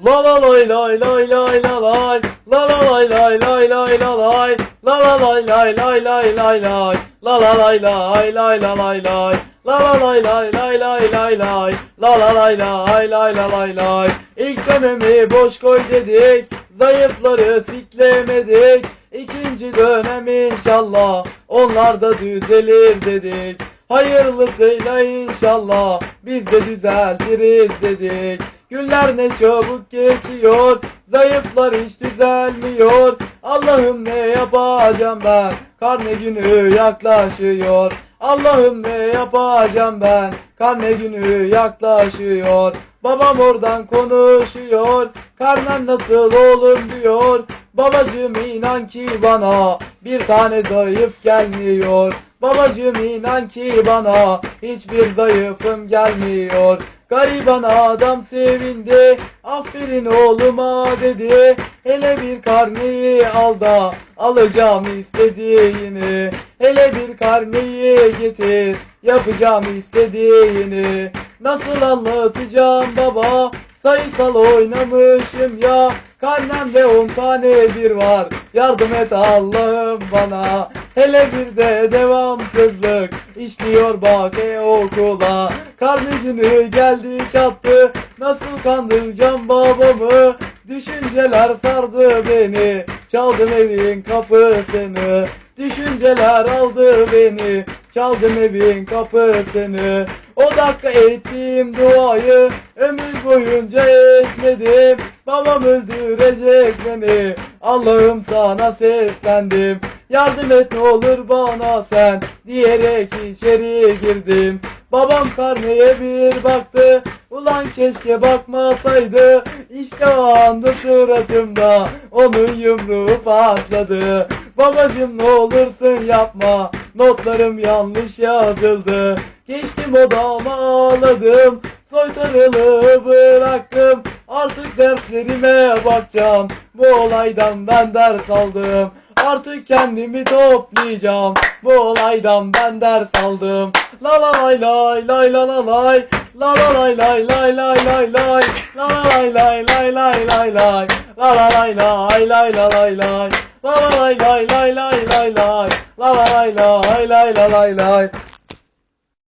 La la lay lay lay lay la lay La la lay lay lay lay la lay La la lay lay lay lay lay lay La la lay lay lay la lay lay La la lay lay lay lay lay lay La la lay lay lay la lay lay İlk dönemi boş koy dedik Zayıfları siklemedik İkinci dönem inşallah Onlar da düzelir dedik Hayırlısıyla inşallah Biz de düzeltiriz dedik Günler ne çabuk geçiyor Zayıflar hiç düzelmiyor. Allah'ım ne yapacağım ben Karne günü yaklaşıyor. Allah'ım ne yapacağım ben Karne günü yaklaşıyor. Babam oradan konuşuyor Karnen nasıl olur diyor. Babacım inan ki bana Bir tane zayıf gelmiyor. Babacım inan ki bana Hiçbir zayıfım gelmiyor Gariban adam sevindi. Aferin oğluma dedi. Hele bir karneyi al da Alacağım istediğini. Hele bir karneyi getir Yapacağım istediğini. Nasıl anlatacağım baba Sayısal oynamışım ya. Karnemde on tane bir var. Yardım et Allah'ım bana. Hele bir de devamsızlık işliyor bak e okula. Karne günü geldi çattı. Nasıl kandıracağım babamı? Düşünceler sardı beni. Çaldım evin kapısını. Düşünceler aldı beni. Çaldım evin kapısını O dakika ettiğim duayı Ömür boyunca etmedim. Babam öldürecek beni. Allah'ım sana seslendim. Yardım et ne olur bana sen Diyerek içeri girdim. Babam karneye bir baktı. Ulan keşke bakmasaydı. İşte o anda suratımda Onun yumruğu patladı. Babacım ne olursun yapma Notlarım yanlış yazıldı. Geçtim odama ağladım. Soytarılığı bıraktım. Artık derslerime bakacağım. Bu olaydan ben ders aldım. Artık kendimi toplayacağım. Bu olaydan ben ders aldım. La la lay lay lay la la lay. La la lay lay lay lay lay lay. La la lay lay lay lay lay lay. La la lay lay lay la lay lay La la lay lay lay lay lay lay. La la lay lay lay la lay lay